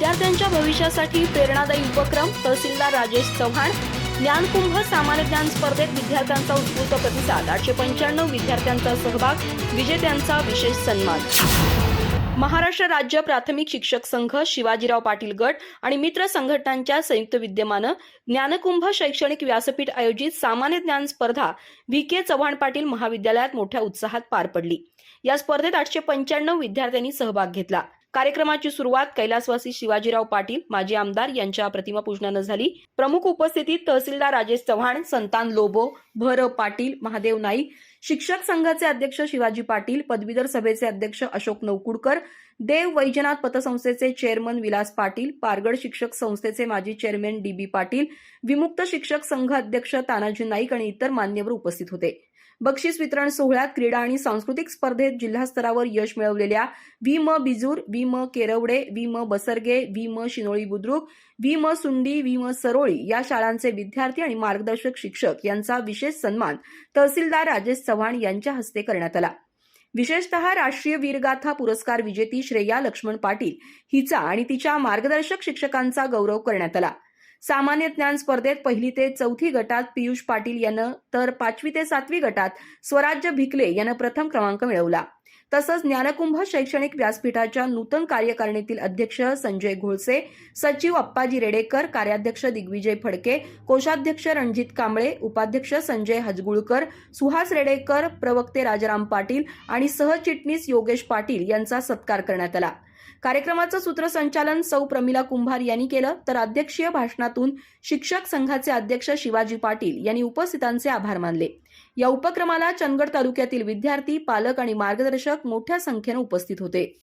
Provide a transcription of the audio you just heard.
विद्यार्थ्यांच्या भविष्यासाठी प्रेरणादायी उपक्रम तहसीलदार राजेश चव्हाण ज्ञानकुंभ सामान्य ज्ञान स्पर्धेत विद्यार्थ्यांचा उत्स्फूर्त प्रतिसाद आठशे पंच्याण्णव विद्यार्थ्यांचा सहभाग विजेत्यांचा विशेष सन्मान. महाराष्ट्र राज्य प्राथमिक शिक्षक संघ शिवाजीराव पाटील गट आणि मित्र संघटनांच्या संयुक्त विद्यमानं ज्ञानकुंभ शैक्षणिक व्यासपीठ आयोजित सामान्य ज्ञान स्पर्धा व्ही. के. चव्हाण पाटील महाविद्यालयात मोठ्या उत्साहात पार पडली. या स्पर्धेत आठशे पंच्याण्णव विद्यार्थ्यांनी सहभाग घेतला. कार्यक्रमाची सुरुवात कैलासवासी शिवाजीराव पाटील माजी आमदार यांच्या प्रतिमा पूजनानं झाली. प्रमुख उपस्थितीत तहसीलदार राजेश चव्हाण संतान लोबो भर पाटील महादेव नाईक. शिक्षक संघाचे अध्यक्ष शिवाजी पाटील पदवीधर सभेचे अध्यक्ष अशोक नवकुडकर देव वैजनाथ पतसंस्थेचे चेअरमन विलास पाटील पारगड शिक्षक संस्थेचे माजी चेअरमन डी बी पाटील विमुक्त शिक्षक संघ अध्यक्ष तानाजी नाईक आणि इतर मान्यवर उपस्थित होते. बक्षीस वितरण सोहळ्यात क्रीडा आणि सांस्कृतिक स्पर्धेत जिल्हास्तरावर यश मिळवलेल्या व्ही म बिजूर व्ही म केरवडे व्ही म बसरगे व्ही म शिनोळी बुद्रुक व्ही म सुंडी व्ही म सरोळी या शाळांचे विद्यार्थी आणि मार्गदर्शक शिक्षक यांचा विशेष सन्मान तहसीलदार राजेश चव्हाण यांच्या हस्ते करण्यात आला. विशेषतः राष्ट्रीय वीरगाथा पुरस्कार विजेती श्रेया लक्ष्मण पाटील हिचा आणि तिच्या मार्गदर्शक शिक्षकांचा गौरव करण्यात आला. सामान्य ज्ञान स्पर्धेत पहिली ते चौथी गटात पियुष पाटील यानं तर पाचवी ते सातवी गटात स्वराज्य भिकले यानं प्रथम क्रमांक मिळवला. तसंच ज्ञानकुंभ शैक्षणिक व्यासपीठाच्या नूतन कार्यकारिणीतील अध्यक्ष संजय घोळसे सचिव अप्पाजी रेडेकर कार्याध्यक्ष दिग्विजय फडके कोषाध्यक्ष रणजित कांबळे उपाध्यक्ष संजय हजगुळकर सुहास रेडेकर प्रवक्ते राजाराम पाटील आणि सहचिटणीस योगेश पाटील यांचा सत्कार करण्यात आला. कार्यक्रमाचं सूत्रसंचालन सौ प्रमिला कुंभार यांनी केलं. तर अध्यक्षीय भाषणातून शिक्षक संघाचे अध्यक्ष शिवाजी पाटील यांनी उपस्थितांचे आभार मानले. या उपक्रमाला चंदगड तालुक्यातील विद्यार्थी पालक आणि मार्गदर्शक मोठ्या संख्येनं उपस्थित होते.